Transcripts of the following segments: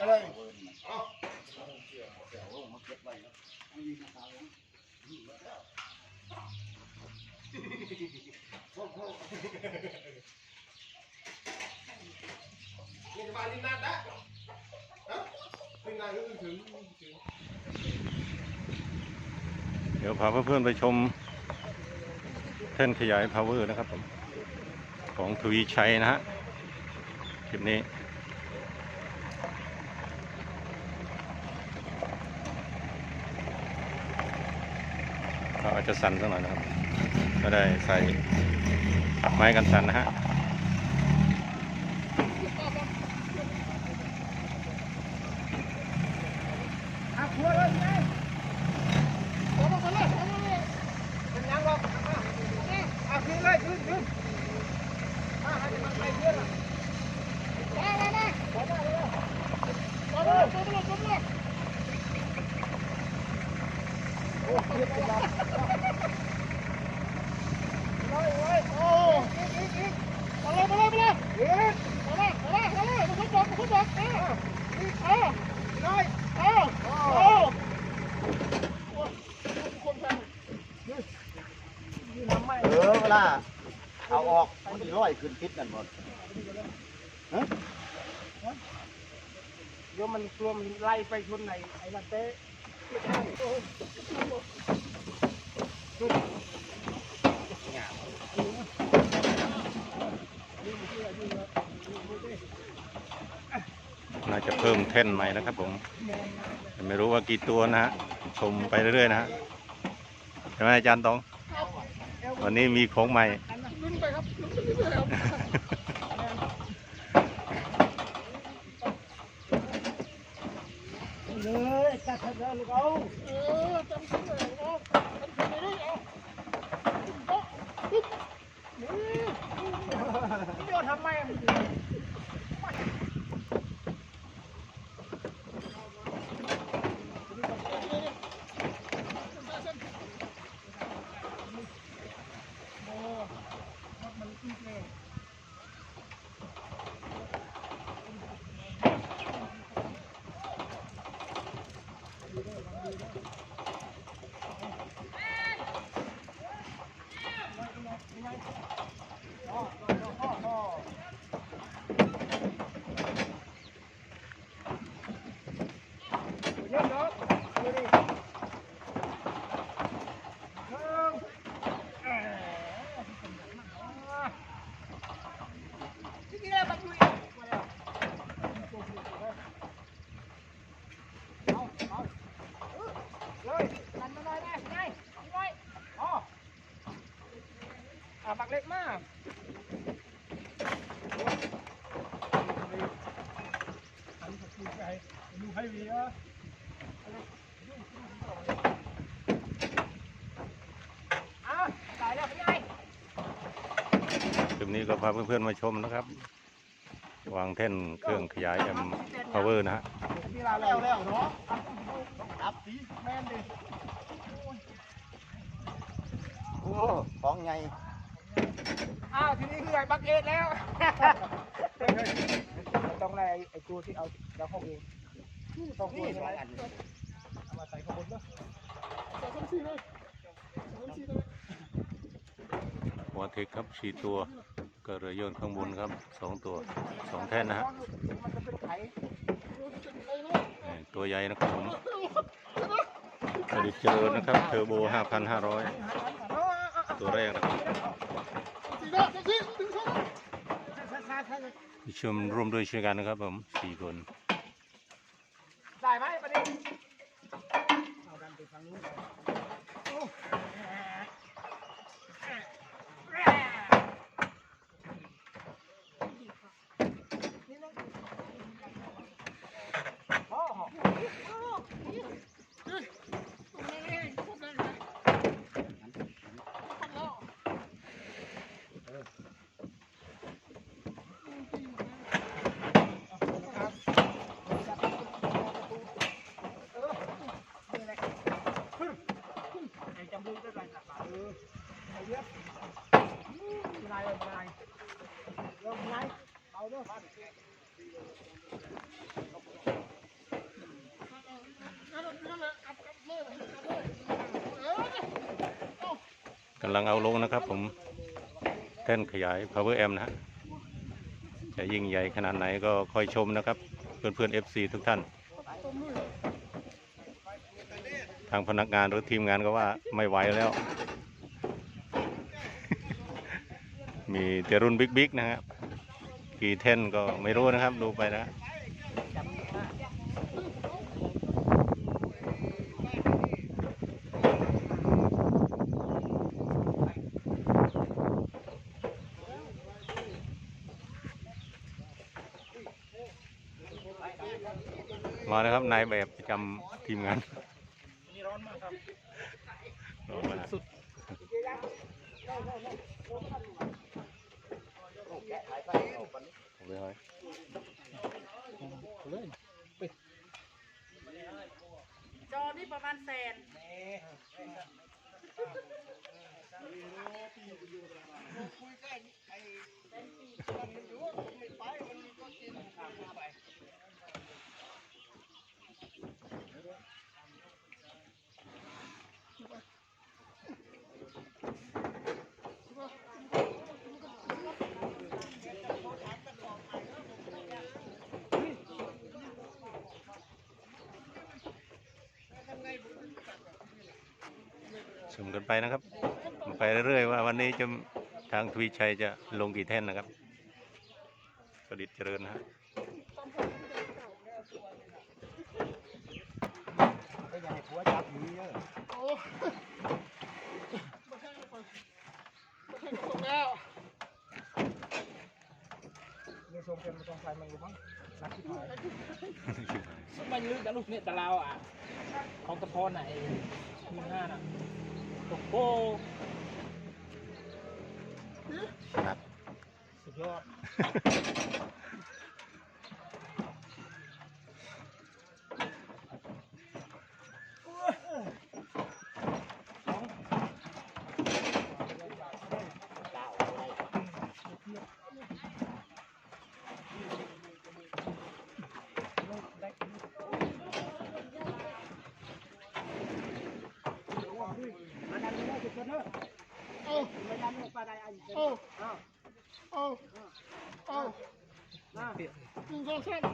อะไรนี่จะมาลินนาดะฮะลินนาถึงถึงถึง เดี๋ยวพาเพื่อนๆไปชมแท่นขยาย power นะครับผมของทวีชัยนะฮะคลิปนี้ ก็อาจจะสั่นสักหน่อยนะครับ ก็ได้ใส่ไม้กันสั่นนะฮะอะครัวเลยไงเอาลงมาเลยเอาลงมาเลยเป็นยังหรอกอะอะขึ้นเลยขึ้นขึ้นอะให้มันไปเพื่อนล่ะมามามาขอมาเลยมาเลยมาเลยมาเลยโอ้เรียบร้อยเลยเลยโอ้อีกอีกอีกมาเลยมาเลยมาเลยอีกมาเลยมาเลยมาเลยมาขึ้ เออเออเลยเออโอ้คนแพงนี่นี่ทำไม่เออเวลาเอาออกมันสิร้อยขึ้นติดนั่นหมดเดี๋ยวมันกลัวมไล่ไปชนไหนไอ้นั่นเต้ น่าจะเพิ่มแท่นใหม่นะครับผมแต่ไม่รู้ว่ากี่ตัวนะฮะชมไปเรื่อยๆนะฮะใช่ไหมอาจารย์ตองวันนี้มีของใหม่ลุ้นไปครับลุ้นไปเรื่อยๆครับเลยจัดเลยลูกเอาเออจำสิ่งเลยเอา ทำสิ่งเลยเอาทำไมอะ เยี่ยมเนาะดูดิหนึ่งที่นี่มันอยู่อีกมาแล้วเอาเอาเลยดันมาหน่อยแม่ไงนี่ไงอ๋ออะบักเล็กมากอันนี้ก็คือไงดูให้ดีอะ อ้าวตายแล้วพี่ใหญ่ คลิป นี้ก็พาเพื่อนๆมาชมนะครับ วางแท่นเครื่องขยาย M power นะฮะพี่ลาแล้แล้ววแล้วเนาะอัพสิแม่นดิโอ้ของไงอ้าวทีนี้คือไอ้บักเอ็ดแล้วต้องไล่ไอ้ตัวที่เอาเราเข้าเองต้องนี่นี่สองอันเอามาใส่ข้างบนเนาะใส่ข้างสี่เลยใส่ข้างสี่เลยหัวเทคครับสี่ตัว ก็เรือยนข้างบนครับสองตัวสองแท่นนะฮะตัวใหญ่นะครับผมผลิตเจริญนะครับเทอร์โบ 5,500 ตัวแรกนะครับชมร่วมด้วยช่วยกันนะครับผมสี่คนได้ไหมประเด็นเอาดันไปฝั่งนู้นำลังเอาลงนะครับ ผมแท่นขยาย power amp นะฮะจะยิ่งใหญ่ขนาดไหนก็คอยชมนะครับ เพื่อนเพื่อน FC ทุกท่าน ทางพนักงานหรือทีมงานก็ว่าไม่ไหวแล้ว มีแต่รุ่นบิ๊กๆนะฮะกี่เท่นก็ไม่รู้นะครับดูไปนะ มาแล้วครับนายแบบประจำทีมงานนี่ร้อนมากครับร้อนมากสุดผมเลยเลยจอนี่ประมาณแสน ชมกันไปนะครับ ไปเรื่อยๆว่าวันนี้จะทางทวีชัยจะลงกี่แท่นนะครับประดิษฐ์เจริญนะฮะก็ยังให้ผัวจับหนีเยอะแล้วนี่ส่งเป็นมาส่งไฟมันอยู่มั้งนักที่ถ่ายมันลึกแต่ลูกเนี่ยแต่เราอะของตะพอนไหนมีห้าน่ะ โอ้โหหนักสุดยอด 哦。哦。哦。哦。那边你在这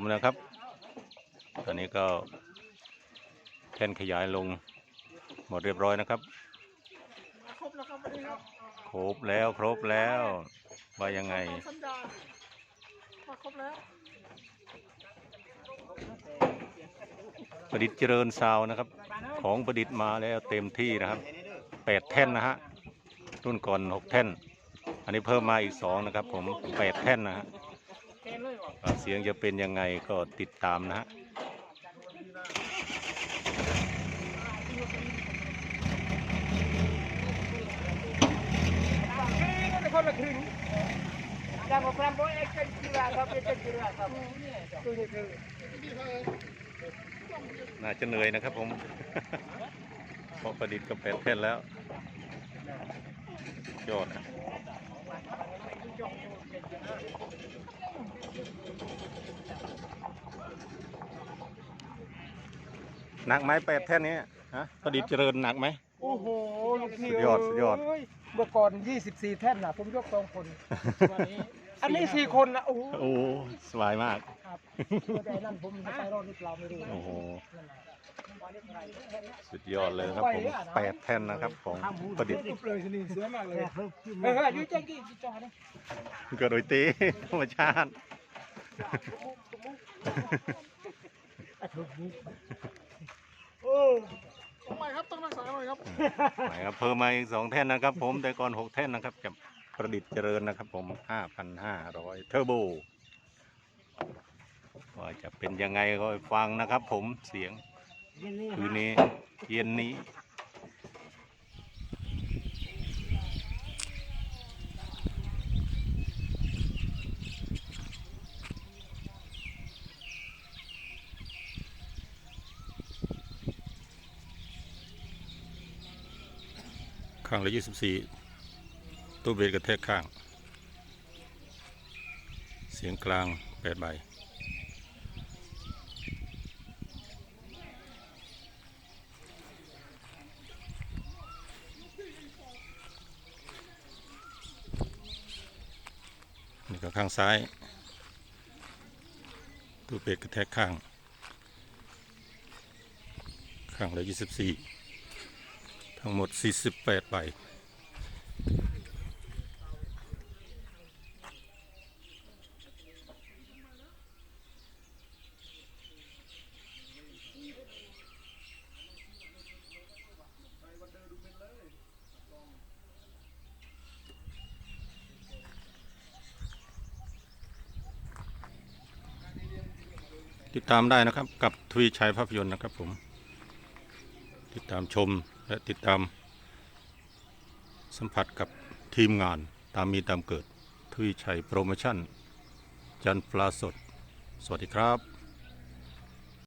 มนะครับ ตอนนี้ก็แท่นขยายลงหมดเรียบร้อยนะครับ ครบแล้วครับวันนี้ครับครบแล้วครบแล้วว่ายังไงสัญญามาครบแล้วประดิษฐ์เจริญซาวน์นะครับ ของประดิษฐ์มาแล้วเต็มที่นะครับแปดแท่นนะฮะรุ่นก่อนหกแท่น อันนี้เพิ่มมาอีกสองนะครับ ผมแปดแท่นนะฮะเกณฑ์ เสียงจะเป็นยังไงก็ติดตามนะฮะนคนละครึ่งยังมาพรำโบเอ็กซ์กีฬาครับเอ็กซ์กีฬาครับคือคือน่าจะเหนื่อยนะครับผมเพราะประดิษฐ์กับแปดแท่นแล้วยอดนะ หนักไหมแปดแท่นนี้ฮะประดิษฐ์เจริญหนักไหม โอ้โหลูกพี่สุดยอดสุดยอด เอ้เมื่อก่อน 24 แท่นนะผมยกสองคน อันนี้สี่คนนะโอ้โหโอ้สบายมาก ครับแต่นั่นผมจะไปรอดหรือเปล่าไม่รู้โอ้โห นั่นน่ะ สุดยอดเลยนะครับผมแปดแท่นนะครับของประดิษฐ์ปุ๊บเลยสินี่เสือมากเลยเฮ้ยเฮ้ยอยู่แจ้งกี่จอนะเกิดโดยตีธรรมชาติโอ้ทำไมครับต้องรักษาหน่อยครับหมายครับเพิ่มมาอีกสองแท่นนะครับ ผมแต่ก่อนหกแท่นนะครับกับประดิษฐ์เจริญนะครับ ผมห้าพันห้าร้อยเทอร์โบว่าจะเป็นยังไงก็ไปฟังนะครับ ผมเสียง คืนนี้เย็นนี้ข้างละยี่สิบสี่ตู้เบรกกระแทกข้าง เสียงกลางแปดใบ ข้างซ้ายตู้เบรกกระแทกข้าง ข้างละยี่สิบสี่ทั้งหมดสี่สิบแปดใบ ติดตามได้นะครับ กับทวีชัยภาพยนตร์นะครับผม ติดตามชมและติดตาม สัมผัสกับทีมงานตามมีตามเกิดทวีชัยโปรโมชั่น จันทร์ปลาสด สวัสดีครับ